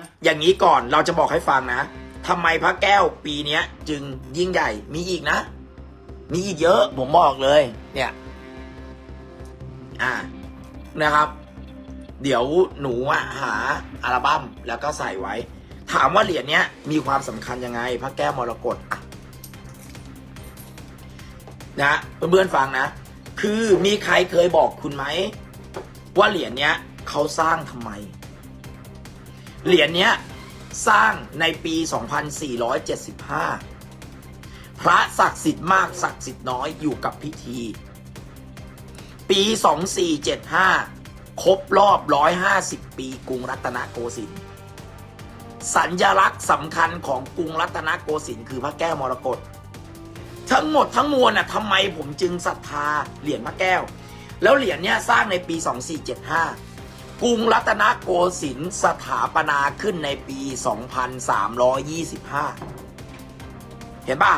นะอย่างนี้ก่อนเราจะบอกให้ฟังนะทำไมพระแก้วปีเนี้ย จึงยิ่งใหญ่ มีอีกนะ มีอีกเยอะ ผมบอกเลย เนี่ย อ่านะครับ เดี๋ยวหนูอะหาอัลบั้มแล้วก็ใส่ไว้ ถามว่าเหรียญเนี้ย มีความสำคัญยังไง พระแก้วมรกตอะนะเพื่อนๆฟังนะ คือมีใครเคยบอกคุณไหม ว่าเหรียญเนี้ยเขาสร้างทำไม เหรียญเนี้ยสร้างในปี 2475 พระศักดิ์สิทธิ์มากศักดิ์สิทธิ์น้อยอยู่กับพิธี ปี 2475 ครบรอบ 150 ปีกรุงรัตนโกสินทร์ สัญลักษณ์สำคัญของกรุงรัตนโกสินทร์คือพระแก้วมรกต ทั้งหมดทั้งมวลน่ะทำไมผมจึงศรัทธาเหรียญพระแก้ว แล้วเหรียญเนี้ยสร้างในปี 2475 กรุงรัตนโกสินทร์สถาปนาขึ้นในปี 2325 เห็นป่ะ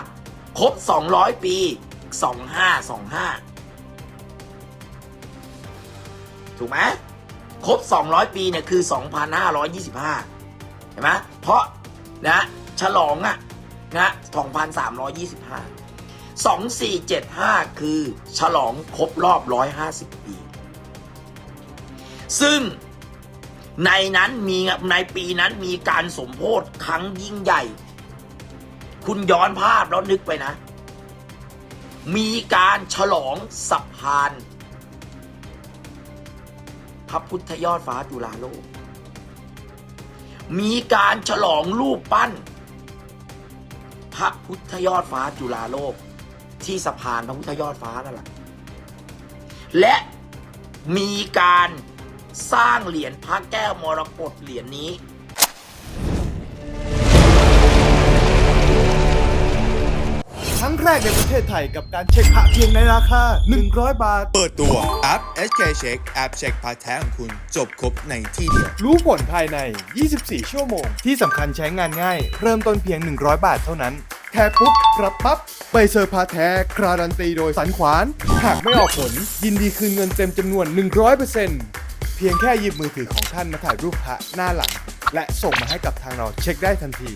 ครบ 200 ปี 2525 ถูกไหมครบ 200 ปีเนี่ยคือ 2525 เห็นไหมเพราะนะฉลองอะนะ2,325 2475 คือฉลองครบรอบ 150 ปี ซึ่งในนั้นมีในปีนั้นมีการสมโพธครั้งยิ่งใหญ่ คุณย้อนภาพแล้วนึกไปนะ มีการฉลองสะพานพระพุทธยอดฟ้าจุฬาโลก มีการฉลองรูปปั้น พระพุทธยอดฟ้าจุฬาโลก ที่สะพานพระพุทธยอดฟ้านั่นแหละและมีการ สร้างเหรียญพระแก้วมรกตเหรียญนี้ ครั้งแรกในประเทศไทยกับการเช็คพระเพียงในราคา 100 บาท เปิดตัวแอป SK Check แอปเช็คพาร์ทแท้ของคุณ จบครบในที่เดียว รู้ผลภายใน 24 ชั่วโมง ที่สำคัญใช้งานง่าย เริ่มต้นเพียง 100 บาทเท่านั้นแค่ปุ๊บรับปั๊บไปเซอร์พาแท้คราดันตีโดยสันขวาน หากไม่ออกผล ยินดีคืนเงินเต็มจำนวน 100%เพียงแค่หยิบมือถือของท่านมาถ่ายรูปพระหน้าหลัง และส่งมาให้กับทางเราเช็คได้ทันที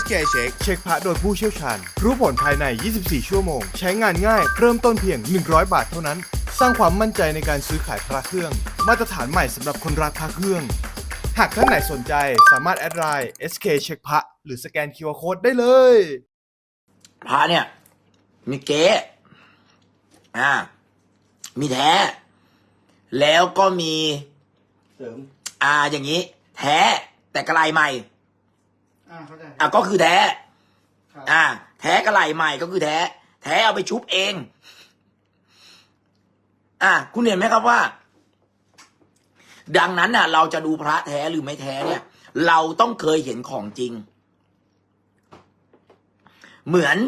SK Check เช็คพระโดยผู้เชี่ยวชาญ รู้ผลภายใน 24 ชั่วโมง ใช้งานง่าย เริ่มต้นเพียง 100 บาทเท่านั้น สร้างความมั่นใจในการซื้อขายพระเครื่อง มาตรฐานใหม่สำหรับคนรักพระเครื่อง หากท่านไหนสนใจสามารถแอดไลน์ SK เช็คพระหรือสแกน QR Code ได้เลย พระเนี่ย มีเก๊อ่า มีแท้ แล้วก็มี เสริม อ่า อย่างนี้ แท้ แต่กระไรใหม่ อ่าเข้าใจอะก็คือแท้ ครับอ่า แท้กระไรใหม่ก็คือแท้ แท้เอาไปชุบเอง อ่าคุณเห็นไหมครับว่า ดังนั้นน่ะ เราจะดูพระแท้หรือไม่แท้เนี่ย เราต้องเคยเห็นของจริง เหมือน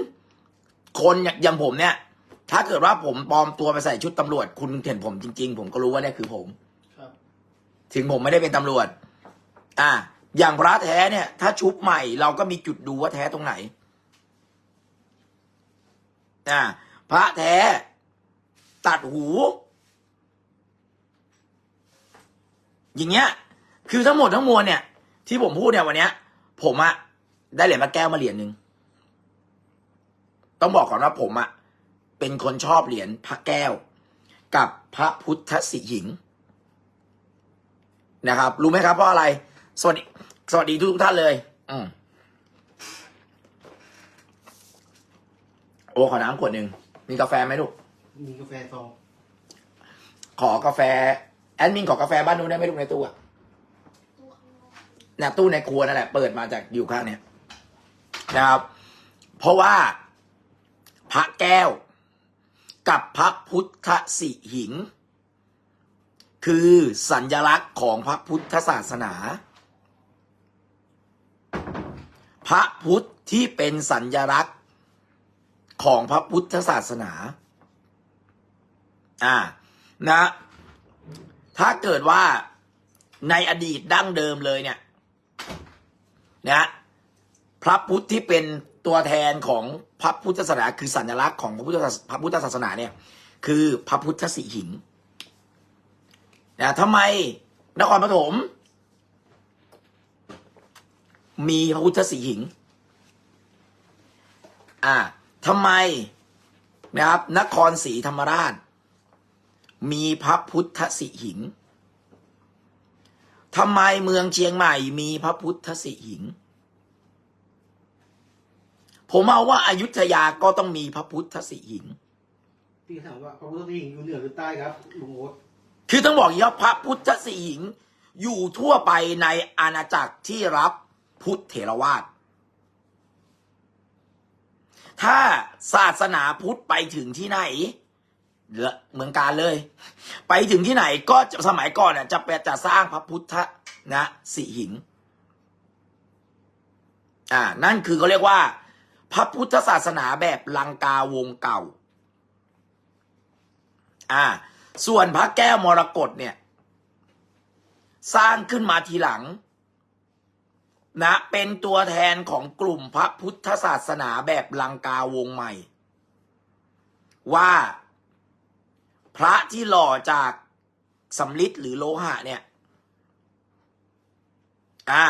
คนอย่างผมเนี่ย ถ้าเกิดว่าผมปลอมตัวไปใส่ชุดตำรวจ คุณเห็นผมจริง ๆ ผมก็รู้ว่าเนี่ยคือผมครับถึงผมไม่ได้เป็นตำรวจ อ่า อย่างพระแท้เนี่ย ถ้าชุบใหม่เราก็มีจุดดูว่าแท้ตรงไหน อ่า พระแท้ ตัดหู อย่างเงี้ย คือทั้งหมดทั้งมวลเนี่ย ที่ผมพูดเนี่ยวันเนี้ย ผมอะได้เหรียญพระแก้วมาเหรียญหนึ่ง ต้องบอกก่อนว่าผมอะเป็นคนชอบเหรียญพระแก้ว กับพระพุทธสิหิงค์นะครับ รู้ไหมครับเพราะอะไร สวัสดี สวัสดีทุกท่านเลย อืมโอ้ขอน้ำขวดหนึ่งมีกาแฟไหมลูก มีกาแฟซอง ขอกาแฟ แอดมินขอกาแฟบ้านนู้นได้ไหมลูกในตู้อะเนี่ยตู้ในครัวนั่นแหละ เปิดมาจากอยู่ข้างเนี่ยนะครับ เพราะว่า พระแก้ว กับพระพุทธสิหิงค์คือสัญลักษณ์ของพระพุทธศาสนา พระพุทธที่เป็นสัญลักษณ์ของพระพุทธศาสนา อ่า นะ ถ้าเกิดว่าในอดีตดั้งเดิมเลยเนี่ย นะ พระพุทธที่เป็น ตัวแทนของพระพุทธศาสนาคือสัญลักษณ์ของพระพุทธศาสพระพุทธศาสนาเนี่ย คือพระพุทธสีหิงนะทำไมนครปฐมมีพระพุทธสีหิง อ่าทำไมนะครับ นครศรีธรรมราช มีพระพุทธสิหิงทำไมเมืองเชียงใหม่มีพระพุทธสิหิง ผมเอาว่าอายุทยาก็ต้องมีพระพุทธสิหิงพี่ถามว่าพระพุทธหิงอยู่เหนือหรือใต้ครับลุงโอ๊ตคือต้องบอกอย่างนี้ว่าพระพุทธสิหิงอยู่ทั่วไปในอาณาจักรที่รับพุทธเถรวาทถ้าศาสนาพุทธไปถึงที่ไหนเหลือเมืองการเลย ไปถึงที่ไหนก็จะสมัยก่อนน่ะจะไปจะสร้างพระพุทธนะสิหิง อ่า นั่นคือเขาเรียกว่า พระพุทธศาสนาแบบลังกาวงเก่า อ่า ส่วนพระแก้วมรกตเนี่ย สร้างขึ้นมาทีหลัง นะ เป็นตัวแทนของกลุ่มพระพุทธศาสนาแบบลังกาวงใหม่ ว่าพระที่หล่อจากสำลิดหรือโลหะเนี่ย อ่า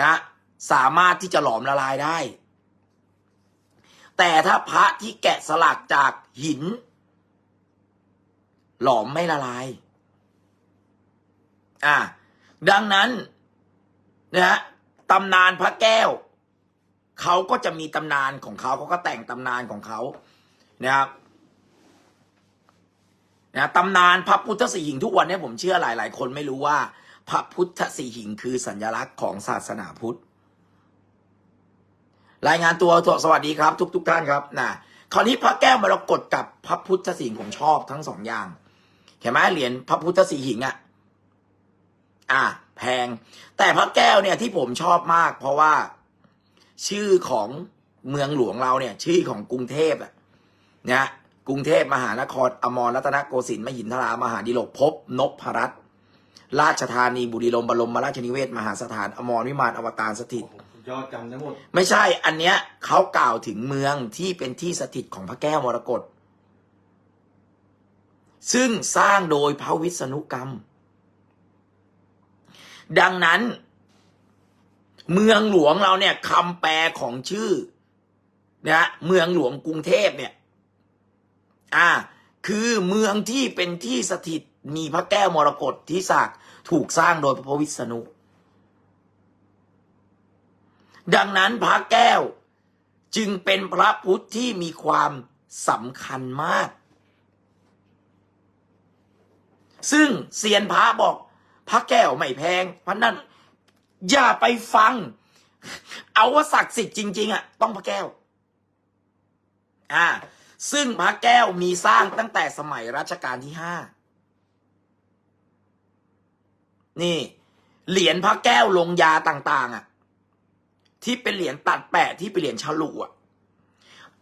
นะ สามารถที่จะหลอมละลายได้ แต่ถ้าพระที่แกะสลักจากหิน หลอมไม่ละลาย อ่า ดังนั้นนะฮะตำนานพระแก้ว เขาก็จะมีตำนานของเขาเขาก็แต่งตำนานของเขานะครับนะตำนานพระพุทธสีหิงทุกวันนี้ผมเชื่อหลาย ๆ คนไม่รู้ว่า พระพุทธสีหิงคือสัญลักษณ์ของศาสนาพุทธ รายงานตัวสวัสดีครับ ทุกทุกท่านครับนะคราวนี้พระแก้วมรกตกับพระพุทธสีหิงผมชอบทั้งสองอย่างเห็นไหมเหรียญพระพุทธสีหิงอะ่ะ อะ แพง แต่พระแก้วเนี่ยที่ผมชอบมาก เพราะว่าชื่อของเมืองหลวงเราเนี่ย ชื่อของกรุงเทพอะนะกรุงเทพมหานครอมรรัตนโกสินทร์มหินทรามหาดิลกภพนพรัตน์ราชธานีบุรีรมย์บรมราชนิเวศมหาสถาน อมรวิมานอวตารสถิต ยอดจำได้หมด ไม่ใช่ อันเนี้ยเขากล่าวถึงเมืองที่เป็นที่สถิตของพระแก้วมรกต ซึ่งสร้างโดยพระวิษณุกรรม ดังนั้น เมืองหลวงเราเนี่ยคำแปลของชื่อนะเมืองหลวงกรุงเทพเนี่ย อ่า คือเมืองที่เป็นที่สถิตมีพระแก้วมรกตที่สร้าถูกสร้างโดยพระวิษณุ ดังนั้นพระแก้วจึงเป็นพระพุทธที่มีความสำคัญมาก ซึ่งเซียนพระบอก พระแก้วไม่แพงเพราะนั้นอย่าไปฟัง เอาว่าศักดิ์สิทธิ์จริง ๆอะต้องพระแก้ว อ่า ซึ่งพระแก้วมีสร้างตั้งแต่สมัยรัชกาลที่ห้านี่ เหรียญพระแก้วลงยาต่าง ๆ อะ ที่เป็นเหรียญตัดแปะที่เป็นเหรียญฉลุอะ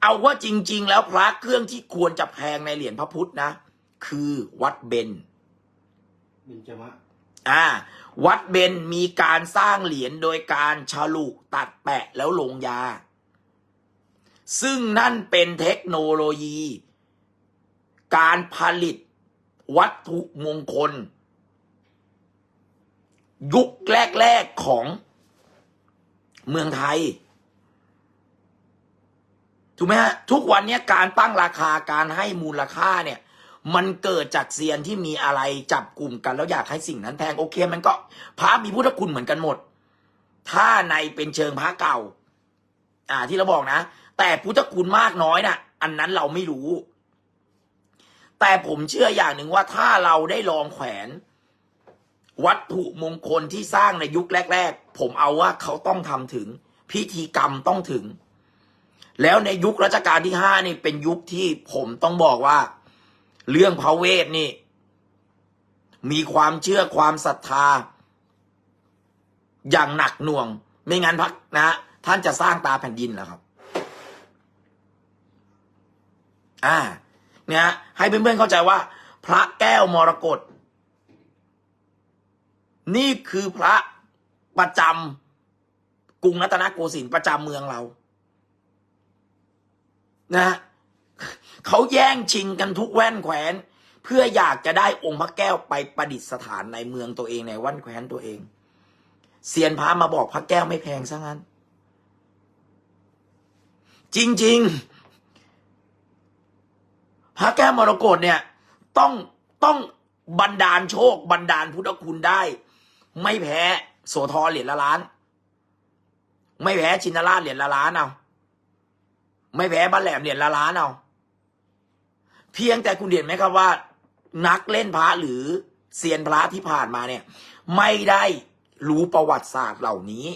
เอาว่าจริง ๆ แล้วพระเครื่องที่ควรจะแพงในเหรียญพระพุทธนะ คือวัดเบนเบญจมะอ่า วัดเบนมีการสร้างเหรียญโดยการฉลุตัดแปะแล้วลงยา ซึ่งนั่นเป็นเทคโนโลยี การผลิตวัตถุมงคล ยุคแรก ๆ ของ เมืองไทย ถูกไหมฮะ ทุกวันนี้การตั้งราคาการให้มูลค่าเนี่ย มันเกิดจากเซียนที่มีอะไรจับกลุ่มกัน แล้วอยากให้สิ่งนั้นแพงโอเค มันก็พระมีพุทธคุณเหมือนกันหมด ถ้าในเป็นเชิงพระเก่า อ่า ที่เราบอกนะ แต่พุทธคุณมากน้อยน่ะ อันนั้นเราไม่รู้ แต่ผมเชื่ออย่างหนึ่งว่าถ้าเราได้ลองแขวน วัตถุมงคลที่สร้างในยุคแรก ๆ ผมเอาว่าเขาต้องทำถึง พิธีกรรมต้องถึง แล้วในยุครัชกาลที่ห้านี่เป็นยุคที่ผมต้องบอกว่า เรื่องพระเวทนี่ มีความเชื่อความศรัทธา อย่างหนักหน่วง ไม่งั้นพักนะ ท่านจะสร้างตาแผ่นดินเหรอครับ อ่า เนี่ยให้เพื่อนๆเข้าใจว่า พระแก้วมรกต นี่คือพระประจำกรุงรัตนโกสินทร์ประจำเมืองเรา นะเขาแย่งชิงกันทุกแว่นแขวน เพื่ออยากจะได้องค์พระแก้วไปประดิษฐานในเมืองตัวเองในแว่นแขวนตัวเองเซียนพระมาบอกพระแก้วไม่แพงซะงั้น จริง ๆ พระแก้วมรกตเนี่ย ต้องต้องบันดาลโชค บันดาลพุทธคุณได้ ไม่แพ้โสธรเหรียญละล้าน ไม่แพ้ชินราชเหรียญละล้านเอาไม่แพ้บ้านแหลมเหรียญละล้านเอาเพียงแต่คุณเห็นไหมครับว่า นักเล่นพระหรือเซียนพระที่ผ่านมาเนี่ย ไม่ได้รู้ประวัติศาสตร์เหล่านี้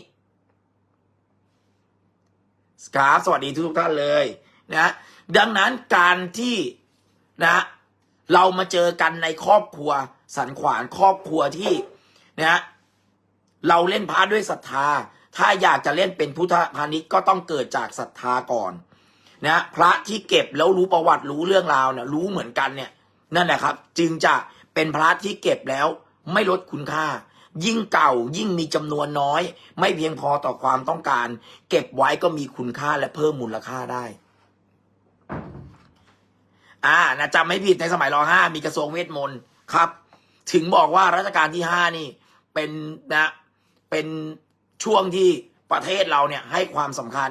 ครับสวัสดีทุกท่านเลยนะดังนั้นการที่นะเรามาเจอกันในครอบครัวสันขวานครอบครัวที่นะ เราเล่นพระด้วยศรัทธา ถ้าอยากจะเล่นเป็นพุทธพาณิชย์ก็ต้องเกิดจากศรัทธาก่อนนะพระที่เก็บแล้วรู้ประวัติรู้เรื่องราวเนี่ยรู้เหมือนกันเนี่ยนั่นแหละครับ จึงจะเป็นพระที่เก็บแล้วไม่ลดคุณค่า ยิ่งเก่ายิ่งมีจำนวนน้อย ไม่เพียงพอต่อความต้องการ เก็บไว้ก็มีคุณค่าและเพิ่มมูลค่าได้ อ่านะจำไม่ผิดในสมัยรห้ามีกระทรวงเวทมนต์ครับ ถึงบอกว่ารัชกาลที่ห้านี่ เป็นนะ เป็นช่วงที่ประเทศเราเนี่ยให้ความสำคัญ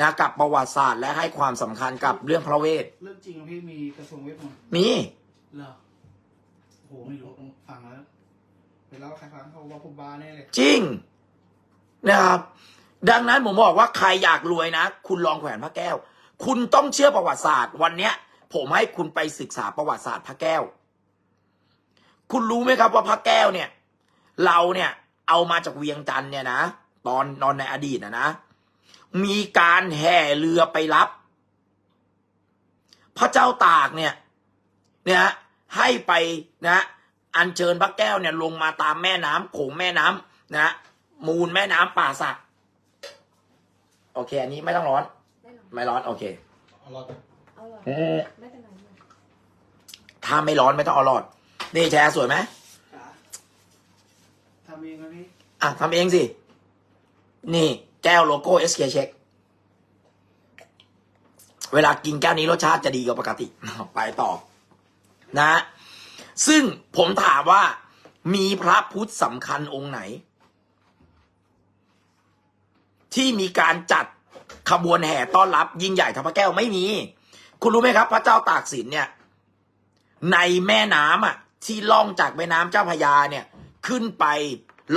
นะกับประวัติศาสตร์ และให้ความสำคัญกับเรื่องพระเวท เรื่องจริงอะพี่มีกระทรวงเวทมนต์มีเหรอโอ้โหไม่รู้ต้องฟังแล้วไปเล่าใครฟังเขาว่าผมบ้าแน่เลย จริงนะครับ ดังนั้นผมบอกว่าใครอยากรวยนะ คุณลองแขวนพระแก้ว คุณต้องเชื่อประวัติศาสตร์ วันเนี้ย ผมให้คุณไปศึกษาประวัติศาสตร์พระแก้ว คุณรู้ไหมครับว่าพระแก้วเนี่ย เราเนี่ย เอามาจากเวียงจันทร์เนี่ยนะตอนนอนในอดีตนะนะ มีการแห่เรือไปรับ พระเจ้าตากเนี่ยเนี่ยฮะให้ไปนะอัญเชิญพระแก้วเนี่ยลงมาตามแม่น้ำโขงแม่น้ำนะมูลแม่น้ำป่าสัก โอเค อันนี้ไม่ต้องร้อนได้หรอไม่ร้อน โอเคเอารอดเอาหรอไม่เป็นไรเลยถ้าไม่ร้อนไม่ต้องเอาหลอด นี่แชร์สวยไหมจ๋าทำเองนะพี่อะทำเองสิ นี่แก้วโลโก้ SK Check เวลากินแก้วนี้รสชาติจะดีกว่าปกติ ไปต่อ นะ ซึ่งผมถามว่า มีพระพุทธสำคัญองค์ไหน ที่มีการจัดขบวนแห่ต้อนรับ ยิ่งใหญ่ทำพระแก้วไม่มี คุณรู้ไหมครับ พระเจ้าตากสินเนี่ย ในแม่น้ำอะ ที่ล่องจากแม่น้ำเจ้าพยาเนี่ย ขึ้นไป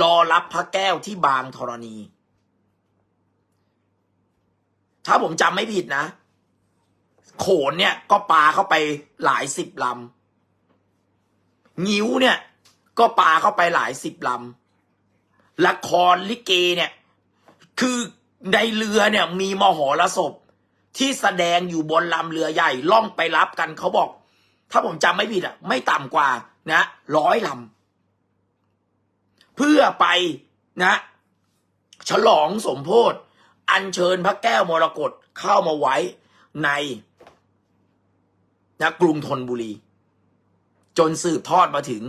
รอรับพระแก้วที่บางธรณี ถ้าผมจำไม่ผิดนะ โขนเนี่ยก็ปาเข้าไปหลายสิบลำงิ้วเนี่ย ก็ปาเข้าไปหลายสิบลำละครลิเกเนี่ย คือในเรือเนี่ย มีมหรสพที่แสดงอยู่บนลำเรือใหญ่ล่องไปรับกันเขาบอก ถ้าผมจำไม่ผิดอะ ไม่ต่ำกว่า นะร้อยลำ เพื่อไปนะฉลองสมโพธิอัญเชิญพระแก้วมรกตเข้ามาไว้ในนะกรุงธนบุรี จนสืบทอดมาถึง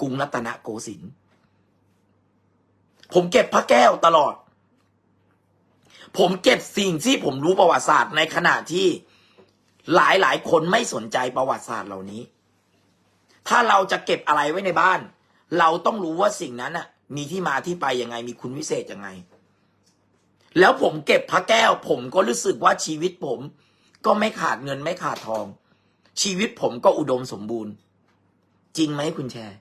กรุงรัตนโกสินทร์ผมเก็บพระแก้วตลอด ผมเก็บสิ่งที่ผมรู้ประวัติศาสตร์ในขณะที่หลายหลายๆคนไม่สนใจประวัติศาสตร์เหล่านี้ ถ้าเราจะเก็บอะไรไว้ในบ้าน เราต้องรู้ว่าสิ่งนั้นน่ะ มีที่มาที่ไปยังไง มีคุณวิเศษยังไง แล้วผมเก็บพระแก้ว ผมก็รู้สึกว่าชีวิตผม ก็ไม่ขาดเงินไม่ขาดทอง ชีวิตผมก็อุดมสมบูรณ์ จริงไหมคุณแชร์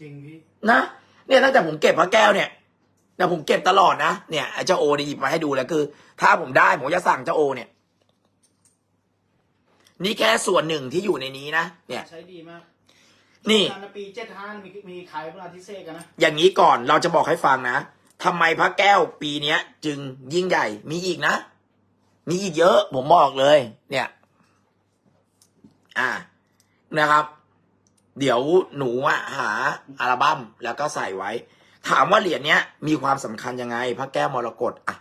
จริงพี่นะเนี่ยตั้งแต่ผมเก็บพระแก้วเนี่ยแต่ผมเก็บตลอดนะเนี่ยไอ้เจ้าโอเนี่ยหยิบมาให้ดูแล้วคือ ถ้าผมได้ผมจะสั่งเจ้าโอเนี่ย นี่แค่ส่วนหนึ่งที่อยู่ในนี้นะเนี่ย ใช้ดีมาก นี่งานในปีเจ็ดห้ามีมีขายเวลาที่เซกันนะอย่างนี้ก่อนเราจะบอกให้ฟังนะทำไมพระแก้วปีเนี้ย จึงยิ่งใหญ่มีอีกนะ มีอีกเยอะ ผมบอกเลย เนี่ย อ่านะครับ เดี๋ยวหนูอะหาอัลบั้มแล้วก็ใส่ไว้ ถามว่าเหรียญเนี้ย มีความสำคัญยังไง พระแก้วมรกตอะ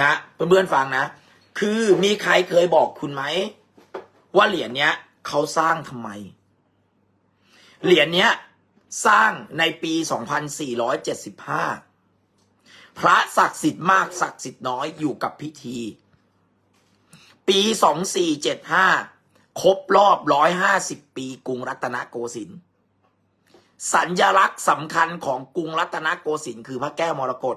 นะเพื่อนๆฟังนะ คือมีใครเคยบอกคุณไหม ว่าเหรียญเนี้ย เขาสร้างทำไม เหรียญเนี้ย สร้างในปี 2475 พระศักดิ์สิทธิ์มากศักดิ์สิทธิ์น้อยอยู่กับพิธี ปีสองสี่เจ็ดห้าครบรอบร้อยห้าสิบปีกรุงรัตนโกสินทร์สัญญลักษณ์สำคัญของกรุงรัตนโกสินทร์คือพระแก้วมรกต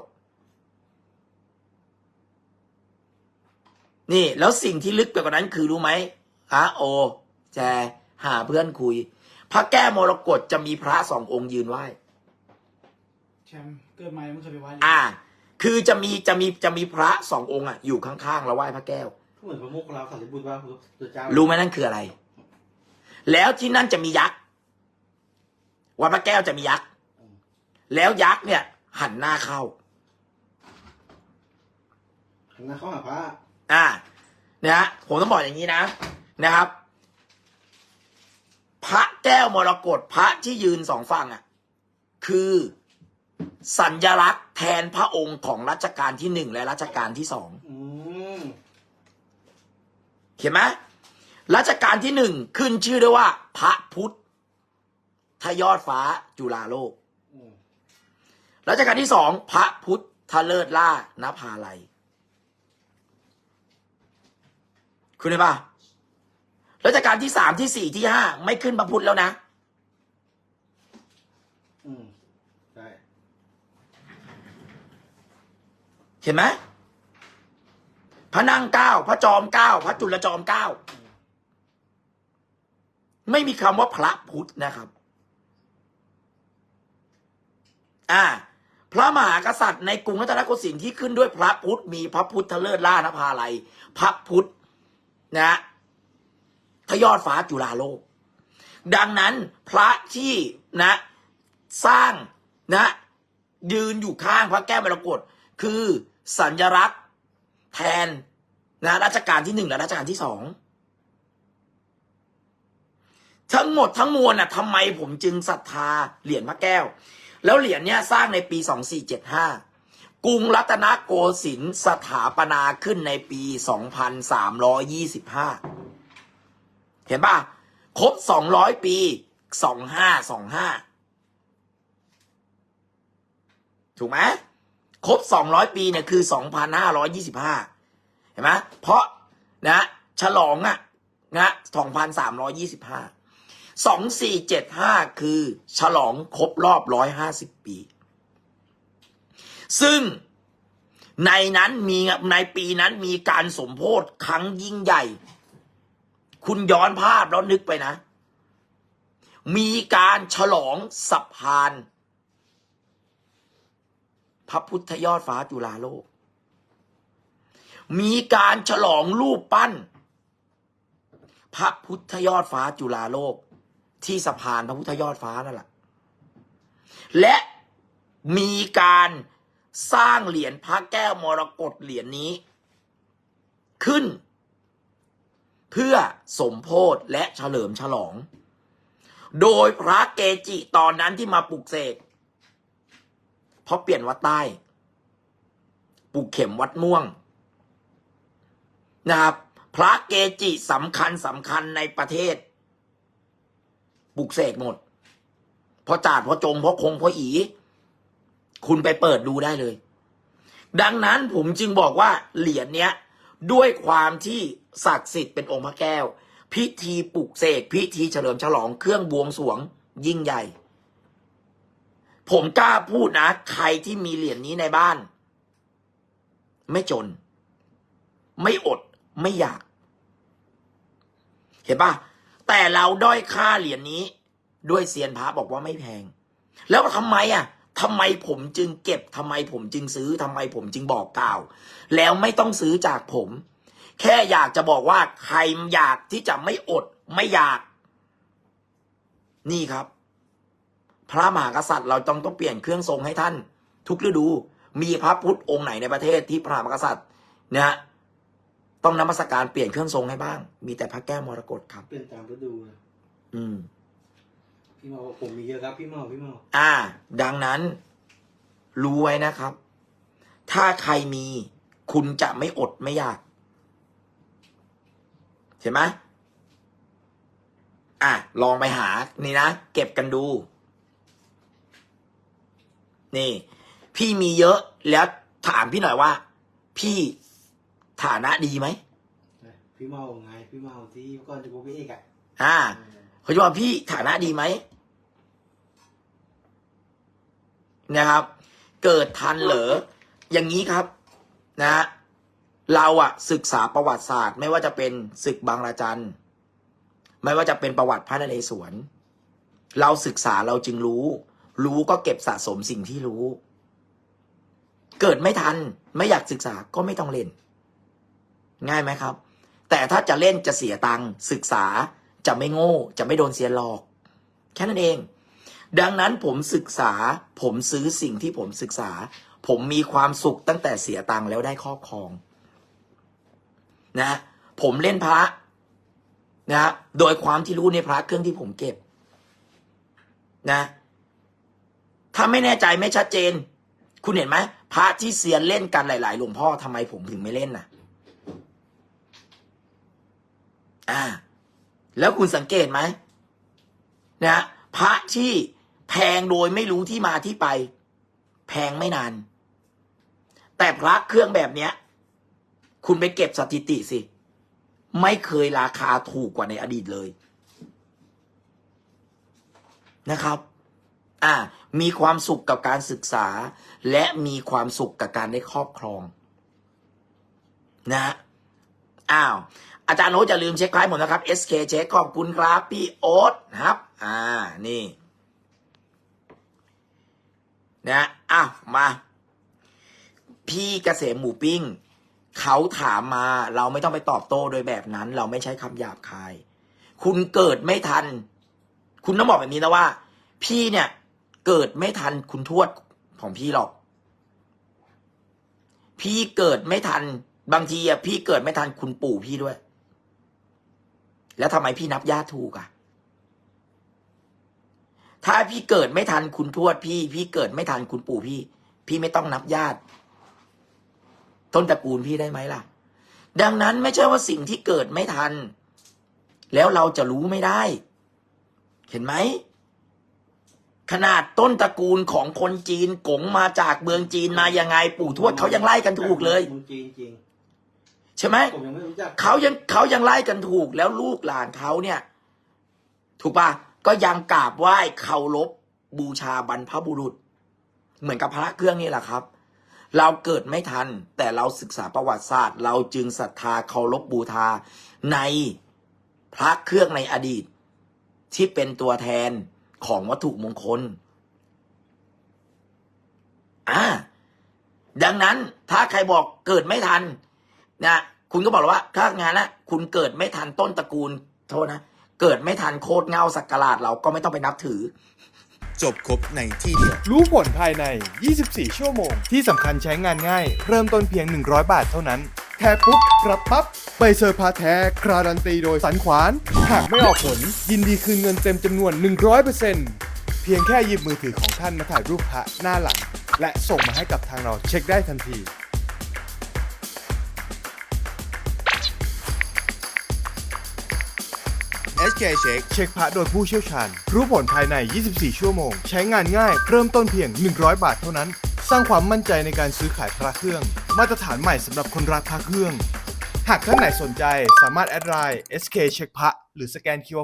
นี่ แล้วสิ่งที่ลึกไปกว่านั้นคือรู้ไหมฮะโอ แจหาเพื่อนคุย พระแก้วมรกตจะมีพระสององค์ยืนไหว้แชมป์เกิดมายังไม่เคยไปไหว้อ่า คือจะมีจะมีจะมีพระสององค์อะอยู่ข้างๆแล้วไหว้พระแก้ว เหมือนพระโมคคัลลาสันติบุตรว่าพระเจ้ารู้ไหมนั่นคืออะไร แล้วที่นั่นจะมียักษ์วัดพระแก้วจะมียักษ์ แล้วยักษ์เนี่ย หันหน้าเข้าหันหน้าเข้าหาพระอ่า นะฮะผมต้องบอกอย่างนี้นะ นะครับ พระแก้วมรกตพระที่ยืนสองฝั่งอะ คือสัญลักษณ์แทนพระองค์ของรัชกาลที่หนึ่งและรัชกาลที่สองอืมเห็นไหมรัชกาลที่หนึ่งขึ้นชื่อด้วยว่า พระพุทธทยอดฟ้าจุฬาโลกอืมรัชกาลที่สองพระพุทธเลิศล่านภาลัยคุณเห็นปะ รัชกาลที่สามที่สี่ที่ห้าไม่ขึ้นพระพุทธแล้วนะ อืมใช่เห็นไหมพระนั่งเก้าพระจอมเก้าพระจุลจอมเก้าไม่มีคำว่าพระพุทธนะครับ อ่า พระมหากษัตริย์ในกรุงรัตนโกสินทร์ที่ขึ้นด้วยพระพุทธมีพระพุทธเลิศล่านภาลัย พระพุทธนะ ทยอดฟ้าจุฬาโลก ดังนั้นพระที่นะ สร้างนะ ยืนอยู่ข้างพระแก้วมรกตคือสัญลักษณ์แทนนะรัชกาลที่หนึ่งและรัชกาลที่สองทั้งหมดทั้งมวลน่ะทำไมผมจึงศรัทธาเหรียญพระแก้ว แล้วเหรียญเนี้ยสร้างในปี 2475 กรุงรัตนโกสินทร์สถาปนาขึ้นในปี 2325 เห็นปะครบสองร้อยปีสองห้าสองห้าถูกไหมครบสองร้อยปีเนี่ยคือสองพันห้าร้อยยี่สิบห้าเห็นไหมเพราะนะฉลองอะนะสองพันสามร้อยี่สิบห้าสองสี่เจ็ดห้าคือฉลองครบรอบร้อยห้าสิบปี ซึ่งในนั้นมีในปีนั้นมีการสมโพธิครั้งยิ่งใหญ่ คุณย้อนภาพแล้วนึกไปนะ มีการฉลองสะพานพระพุทธยอดฟ้าจุฬาโลก มีการฉลองรูปปั้น พระพุทธยอดฟ้าจุฬาโลก ที่สะพานพระพุทธยอดฟ้านั่นแหละ และมีการสร้างเหรียญพระแก้วมรกตเหรียญนี้ ขึ้น เพื่อสมโพธและเฉลิมฉลอง โดยพระเกจิตอนนั้นที่มาปลุกเสกเพราะเปลี่ยนวัดใต้ปลูกเข็มวัดม่วงนะครับ พระเกจิสำคัญสำคัญในประเทศปลูกเสกหมดเพราะจาดเพราะจงเพราะคงเพราะอี คุณไปเปิดดูได้เลย ดังนั้นผมจึงบอกว่าเหรียญเนี้ย ด้วยความที่ศักดิ์สิทธิ์เป็นองค์พระแก้ว พิธีปลุกเสกพิธีเฉลิมฉลองเครื่องบวงสรวงยิ่งใหญ่ ผมกล้าพูดนะ ใครที่มีเหรียญนี้ในบ้าน ไม่จน ไม่อดไม่อยาก เห็นปะแต่เราด้อยค่าเหรียญนี้ ด้วยเซียนพระบอกว่าไม่แพง แล้วทำไมอะ ทำไมผมจึงเก็บทำไมผมจึงซื้อทำไมผมจึงบอกกล่าว แล้วไม่ต้องซื้อจากผม แค่อยากจะบอกว่าใครอยากที่จะไม่อดไม่อยาก นี่ครับ พระมหากษัตริย์เราต้องต้องเปลี่ยนเครื่องทรงให้ท่าน ทุกฤดู มีพระพุทธองค์ไหนในประเทศที่พระมหากษัตริย์นะฮะต้องนมัสการเปลี่ยนเครื่องทรงให้บ้าง มีแต่พระแก้วมรกตครับ เปลี่ยนตามฤดูนะอืม พี่เมาบอกผมมีเยอะครับพี่เมาพี่เมาอ่า ดังนั้น รู้ไว้นะครับ ถ้าใครมี คุณจะไม่อดไม่อยาก เห็นไหมอะ ลองไปหา นี่นะ เก็บกันดู นี่ พี่มีเยอะแล้วถามพี่หน่อยว่า พี่ฐานะดีไหมพี่เมาไง พี่เมาที่ก่อนจะพบพี่เอกอะอ่า เขาจะว่าพี่ฐานะดีไหมนะครับ เกิดทันเหรออย่างนี้ครับนะเราอะศึกษาประวัติศาสตร์ ไม่ว่าจะเป็นศึกบางระจันไม่ว่าจะเป็นประวัติพระนเรศวรเราศึกษาเราจึงรู้ รู้ก็เก็บสะสมสิ่งที่รู้ เกิดไม่ทันไม่อยากศึกษาก็ไม่ต้องเล่น ง่ายไหมครับ แต่ถ้าจะเล่นจะเสียตังค์ศึกษา จะไม่โง่ จะไม่โดนเสียหลอก แค่นั้นเอง ดังนั้นผมศึกษา ผมซื้อสิ่งที่ผมศึกษา ผมมีความสุขตั้งแต่เสียตังค์แล้วได้ครอบครอง นะ ผมเล่นพระนะโดยความที่รู้ในพระเครื่องที่ผมเก็บ นะ ถ้าไม่แน่ใจไม่ชัดเจน คุณเห็นไหมพระที่เซียนเล่นกันหลาย ๆ หลวงพ่อทำไมผมถึงไม่เล่นน่ะ อ่า แล้วคุณสังเกตไหมนะพระที่แพงโดยไม่รู้ที่มาที่ไป แพงไม่นาน แต่พระเครื่องแบบเนี้ย คุณไปเก็บสถิติสิ ไม่เคยราคาถูกกว่าในอดีตเลยนะครับ อ่า มีความสุขกับการศึกษา และมีความสุขกับการได้ครอบครอง นะฮะอ้าว อาจารย์โอ๊ตอย่าลืมเช็คไลฟ์ผมดนะครับ SK เช็คขอบคุณครับ พี่โอ๊ตนะครับ อ่านี่นะอ้าวมา พี่เกษมหมูปิ้ง เขาถามมาเราไม่ต้องไปตอบโต้โดยแบบนั้น เราไม่ใช้คำหยาบคาย คุณเกิดไม่ทัน คุณต้องบอกแบบนี้นะว่า พี่เนี่ย เกิดไม่ทันคุณทวดของพี่หรอก พี่เกิดไม่ทัน บางทีอะพี่เกิดไม่ทันคุณปู่พี่ด้วย แล้วทำไมพี่นับญาติถูกอะถ้าพี่เกิดไม่ทันคุณทวดพี่ พี่เกิดไม่ทันคุณปู่พี่ พี่ไม่ต้องนับญาติ ต้นตระกูลพี่ได้ไหมล่ะ ดังนั้นไม่ใช่ว่าสิ่งที่เกิดไม่ทัน แล้วเราจะรู้ไม่ได้ เห็นไหมขนาดต้นตระกูลของคนจีนกงมาจากเมืองจีนมายังไง ปู่ทวดเขายังไล่กันถูกเลยจริงจริง ใช่ไหมผมยังไม่รู้จักเขายังเขายังไล่กันถูกแล้วลูกหลานเขาเนี่ย ถูกปะก็ยังกราบไหว้เคารพบูชาบรรพบุรุษ เหมือนกับพระเครื่องนี่แหละครับ เราเกิดไม่ทัน แต่เราศึกษาประวัติศาสตร์ เราจึงศรัทธาเคารพบูชาในพระเครื่องในอดีต ที่เป็นตัวแทนของวัตถุมงคลอ่าดังนั้นถ้าใครบอกเกิดไม่ทัน นะคุณก็บอกเลยว่า ถ้างานนะคุณเกิดไม่ทันต้นตระกูลโทษนะเกิดไม่ทันโคตรเงาสักการาดเราก็ไม่ต้องไปนับถือ จบครบในที่เดียว รู้ผลภายใน 24 ชั่วโมง ที่สำคัญใช้งานง่าย เริ่มต้นเพียง 100 บาทเท่านั้น แท้ปุ๊บรับปั๊บใบเซอร์พาแท้คราดันตีโดยสันขวาน หากไม่ออกผล ยินดีคืนเงินเต็มจำนวน 100%เพียงแค่หยิบมือถือของท่านมาถ่ายรูปพระหน้าหลัง และส่งมาให้กับทางเราเช็คได้ทันที k c h e c k เช็คพระโดยผู้เชี่ยวชาญ รู้ผลภายใน 24 ชั่วโมง ใช้งานง่าย เริ่มต้นเพียง 100 บาทเท่านั้น สร้างความมั่นใจในการซื้อขายพระเครื่อง มาตรฐานใหม่สำหรับคนรักพระเครื่อง หากท่านไหนสนใจสามารถแอดไลน์ SK เช็คพระหรือสแกน QR